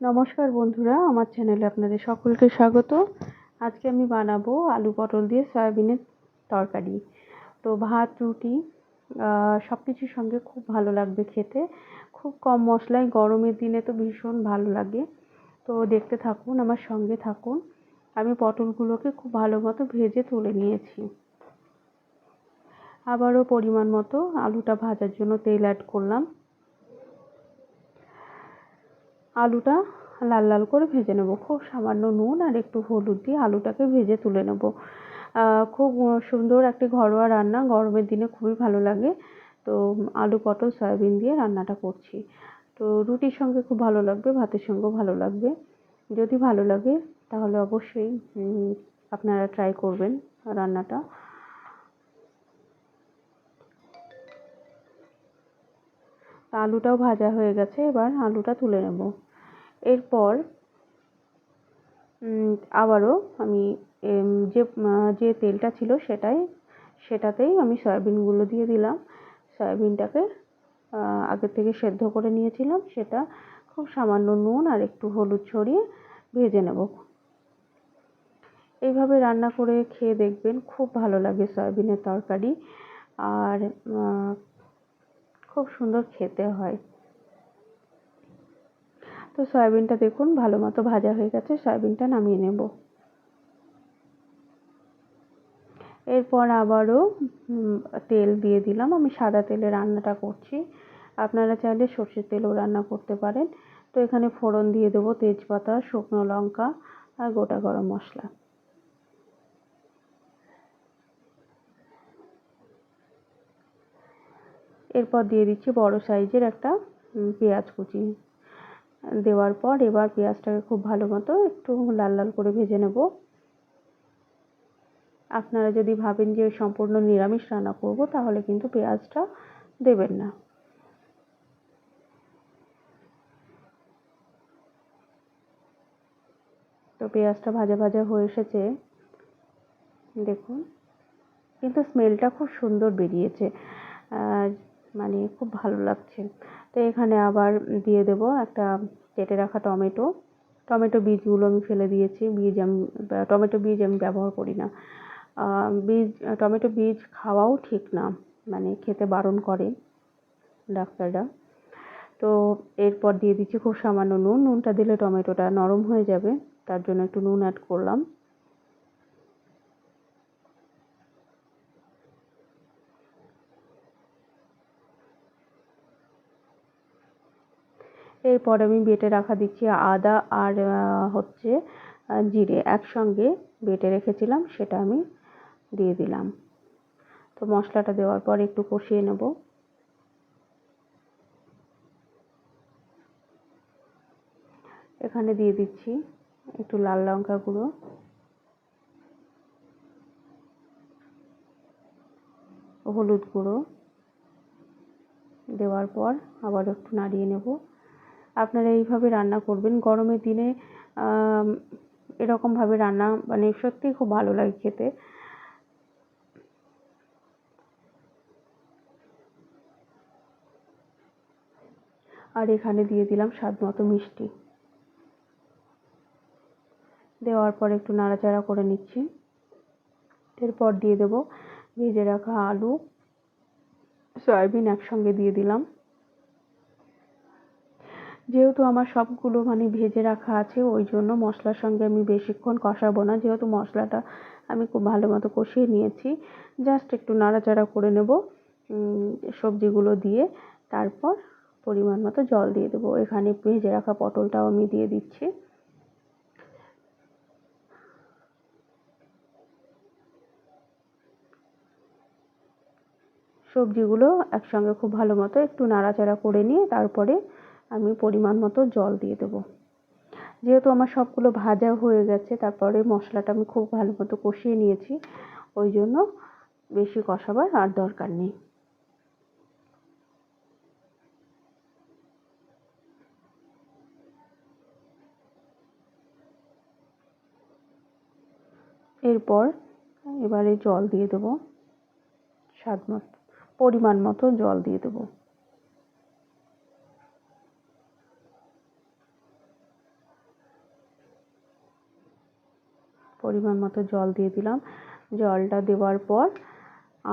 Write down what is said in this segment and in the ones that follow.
নমস্কার বন্ধুরা, আমার চ্যানেলে আপনাদের সকলকে স্বাগত। আজকে আমি বানাবো আলু পটল দিয়ে সয়াবিনের তরকারি। তো ভাত, রুটি সব কিছুর সঙ্গে খুব ভালো লাগবে খেতে। খুব কম মশলায়, গরমের দিনে তো ভীষণ ভালো লাগে। তো দেখতে থাকুন, আমার সঙ্গে থাকুন। আমি পটলগুলোকে খুব ভালো মতো ভেজে তুলে নিয়েছি। আবারও পরিমাণ মতো আলুটা ভাজার জন্য তেল অ্যাড করলাম। আলুটা লাল লাল করে ভেজে নেব। খুব সামান্য নুন আর একটু হলুদ দিয়ে আলুটাকে ভেজে তুলে নেব। খুব সুন্দর একটি ঘরোয়া রান্না, গরমের দিনে খুবই ভালো লাগে। তো আলু, পটল, সয়াবিন দিয়ে রান্নাটা করছি। তো রুটির সঙ্গে খুব ভালো লাগবে, ভাতের সঙ্গেও ভালো লাগবে। যদি ভালো লাগে তাহলে অবশ্যই আপনারা ট্রাই করবেন রান্নাটা। আলুটাও ভাজা হয়ে গেছে, এবার আলুটা তুলে নেব। এরপর আবারও আমি যে যে তেলটা ছিল সেটাই, সেটাতেই আমি সয়াবিনগুলো দিয়ে দিলাম। সয়াবিনটাকে আগে থেকে সেদ্ধ করে নিয়েছিলাম, সেটা খুব সামান্য নুন আর একটু হলুদ ছড়িয়ে ভেজে নেব। এইভাবে রান্না করে খেয়ে দেখবেন খুব ভালো লাগে সয়াবিনের তরকারি। আর খুব সুন্দর খেতে হয়। তো সয়াবিনটা দেখুন, ভালো মতো ভাজা হয়ে গেছে, সয়াবিনটা নামিয়ে নেব। এরপর আবারও তেল দিয়ে দিলাম, আমি সাদা তেলে রান্নাটা করছি। আপনারা চাইলে সর্ষের তেলও রান্না করতে পারেন। তো এখানে ফোড়ন দিয়ে দেবো তেজপাতা, শুকনো লঙ্কা আর গোটা গরম মশলা। এরপর দিয়ে দিচ্ছি বড় সাইজের একটা পেঁয়াজ কুচি। দেওয়ার পর এবার পেঁয়াজটাকে খুব ভালো মতো একটু লাল লাল করে ভেজে নেব। আপনারা যদি ভাবেন যে সম্পূর্ণ নিরামিষ রান্না করব, তাহলে কিন্তু পেঁয়াজটা দেবেন না। তো পেঁয়াজটা ভাজা ভাজা হয়ে এসেছে। দেখুন, কিন্তু স্মেলটা খুব সুন্দর বেরিয়েছে। মানে খুব ভালো লাগছে। তো এখানে আবার দিয়ে দেব একটা কেটে রাখা টমেটো। টমেটো বীজগুলো আমি ফেলে দিয়েছি, বীজ আমি, টমেটো বীজ আমি ব্যবহার করি না। বীজ, টমেটো বীজ খাওয়াও ঠিক না মানে খেতে বারণ করে ডাক্তাররা। তো এরপর দিয়ে দিচ্ছি খুব সামান্য নুন, নুনটা দিলে টমেটোটা নরম হয়ে যাবে, তার জন্য একটু নুন অ্যাড করলাম। এরপর আমি বেটে রাখা দিচ্ছি আদা আর হচ্ছে জিরে। একসঙ্গে বেটে রেখেছিলাম, সেটা আমি দিয়ে দিলাম। তো মশলাটা দেওয়ার পর একটু কষিয়ে নেব। এখানে দিয়ে দিচ্ছি একটু লাল লঙ্কা গুঁড়ো। হলুদ গুঁড়ো। দেওয়ার পর আবার একটু নাড়িয়ে নেব। আপনারা এইভাবে রান্না করবেন। গরমের দিনে এরকমভাবে রান্না মানে সত্যিই খুব ভালো লাগে খেতে। আর এখানে দিয়ে দিলাম স্বাদ মতো মিষ্টি। দেওয়ার পর একটু নাড়াচাড়া করে নিচ্ছি। এরপর দিয়ে দেবো ভেজে রাখা আলু। সয়াবিন একসঙ্গে দিয়ে দিলাম। যেহেতু আমার সবগুলো মানে ভেজে রাখা আছে, ওই জন্য মশলার সঙ্গে আমি বেশিক্ষণ কষাবো না। যেহেতু মশলাটা আমি খুব ভালো মতো কষিয়ে নিয়েছি জাস্ট একটু নাড়াচাড়া করে নেব সবজিগুলো দিয়ে। তারপর পরিমাণ মতো জল দিয়ে দেবো। এখানে ভেজে রাখা পটলটাও আমি দিয়ে দিচ্ছি। সবজিগুলো একসঙ্গে খুব ভালো মতো একটু নাড়াচাড়া করে নিয়ে তারপরে আমি পরিমাণ মতো জল দিয়ে দেবো। যেহেতু আমার সবগুলো ভাজা হয়ে গেছে, তারপরে মশলাটা আমি খুব ভালো মতো কষিয়ে নিয়েছি, ওই জন্য বেশি কষাবার আর দরকার নেই। এরপর এবারে জল দিয়ে দেবো, স্বাদ মতো, পরিমাণ মতো জল দিয়ে দেবো। পরিমাণ মতো জল দিয়ে দিলাম। জলটা দেওয়ার পর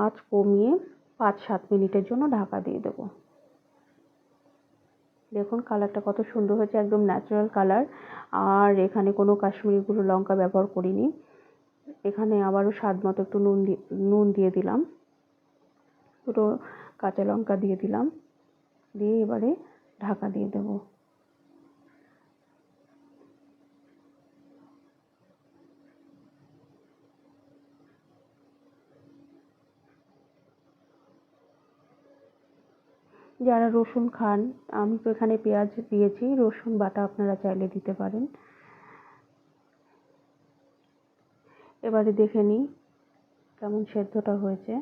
আঁচ কমিয়ে পাঁচ সাত মিনিটের জন্য ঢাকা দিয়ে দেবো। দেখুন কালারটা কত সুন্দর হয়েছে, একদম ন্যাচারাল কালার আর এখানে কোনো কাশ্মীরি গুঁড়ো লঙ্কা ব্যবহার করিনি। এখানে আবারও স্বাদ মতো একটু নুন দিয়ে নুন দিয়ে দিলাম। দুটো কাঁচা লঙ্কা দিয়ে দিলাম। দিয়ে এবারে ঢাকা দিয়ে দেবো। যারা রসুন খান, আমি তো এখানে পেঁয়াজ দিয়েছি, রসুন বাটা আপনারা চাইলে দিতে পারেন। এবারে দেখে নিই কেমন সেদ্ধটা হয়েছে।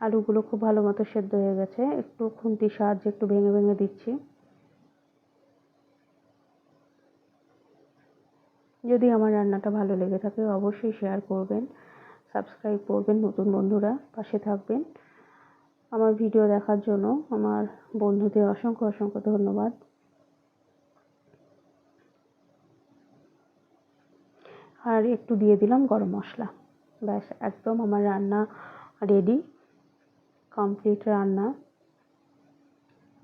আলুগুলো খুব ভালো মতো সেদ্ধ হয়ে গেছে, একটু খুন্তির সাহায্যে একটু ভেঙে ভেঙে দিচ্ছি। যদি আমার রান্নাটা ভালো লেগে থাকে, অবশ্যই শেয়ার করবেন। সাবস্ক্রাইব করবেন নতুন বন্ধুরা, পাশে থাকবেন। আমার ভিডিও দেখার জন্য আমার বন্ধুদের অসংখ্য অসংখ্য ধন্যবাদ। আর একটু দিয়ে দিলাম গরম মশলা। ব্যাস, একদম আমার রান্না রেডি কমপ্লিট রান্না।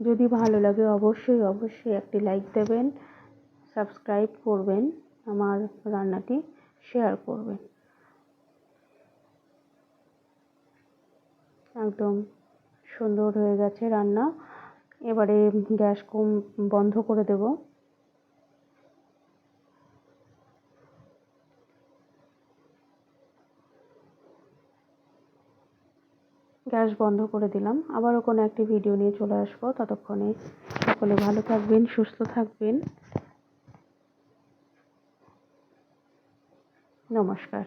যদি ভালো লাগে অবশ্যই অবশ্যই একটি লাইক দেবেন সাবস্ক্রাইব করবেন, আমার রান্নাটি শেয়ার করবেন। একদম সুন্দর হয়ে গেছে রান্না। এবারে গ্যাস কম বন্ধ করে দেব। গ্যাস বন্ধ করে দিলাম। আবারও কোনো একটি ভিডিও নিয়ে চলে আসব। ততক্ষণে সকলে ভালো থাকবেন, সুস্থ থাকবেন। নমস্কার।